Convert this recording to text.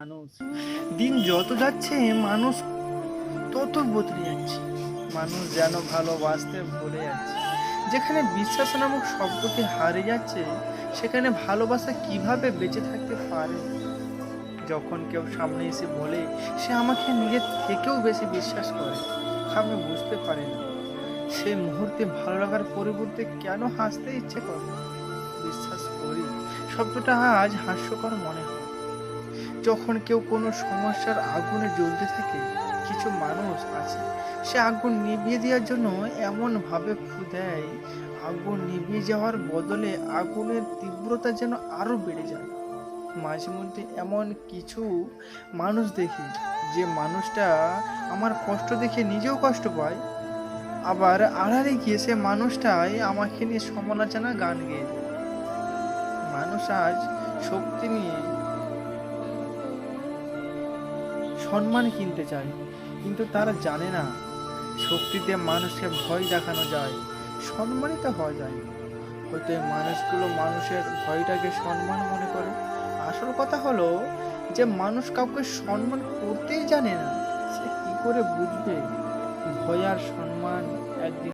মানুষ। দিন যত যাচ্ছে, মানুষ তত বদলে যাচ্ছে। মানুষ যেন ভালোবাসতে ভুলে যাচ্ছে। যেখানে বিশ্বাস নামক শব্দটি হারিয়ে যাচ্ছে, সেখানে ভালোবাসা কীভাবে বেঁচে থাকতে পারে? যখন কেউ সামনে এসে বলে, সে আমাকে নিজের থেকেও বেশি বিশ্বাস করে আমি বুঝতে পারি না। সেই মুহূর্তে ভালো লাগার পরিবর্তে কেন হাসতে ইচ্ছে করে বিশ্বাস করি, শব্দটা আজ হাস্যকর মনে হয়। যখন কেউ কোনো সমস্যার আগুনে জ্বলতে থাকে, কিছু মানুষ আছে। সে আগুন নিভিয়ে দেওয়ার জন্য এমনভাবে ফু দেয়, আগুন নিভিয়ে যাওয়ার বদলে আগুনের তীব্রতা যেন আরও বেড়ে যায়। মাঝে মধ্যে এমন কিছু মানুষ দেখি, যে মানুষটা আমার কষ্ট দেখে নিজেও কষ্ট পায়। আবার আড়ালে গিয়ে সে মানুষটাই আমাকে নিয়ে সমালোচনা গান গেয়ে মানুষ আজ শক্তি নিয়ে সম্মান কিনতে চায়। কিন্তু তারা জানে না, শক্তিতে মানুষকে ভয় দেখানো যায়, সম্মানিত হওয়া যায়। হয়তো এই মানুষগুলো মানুষের ভয়টাকে সম্মান মনে করে। আসল কথা হলো যে মানুষ কাউকে সম্মান করতেই জানে না, সে কী করে বুঝবে? ভয় আর সম্মান একদিন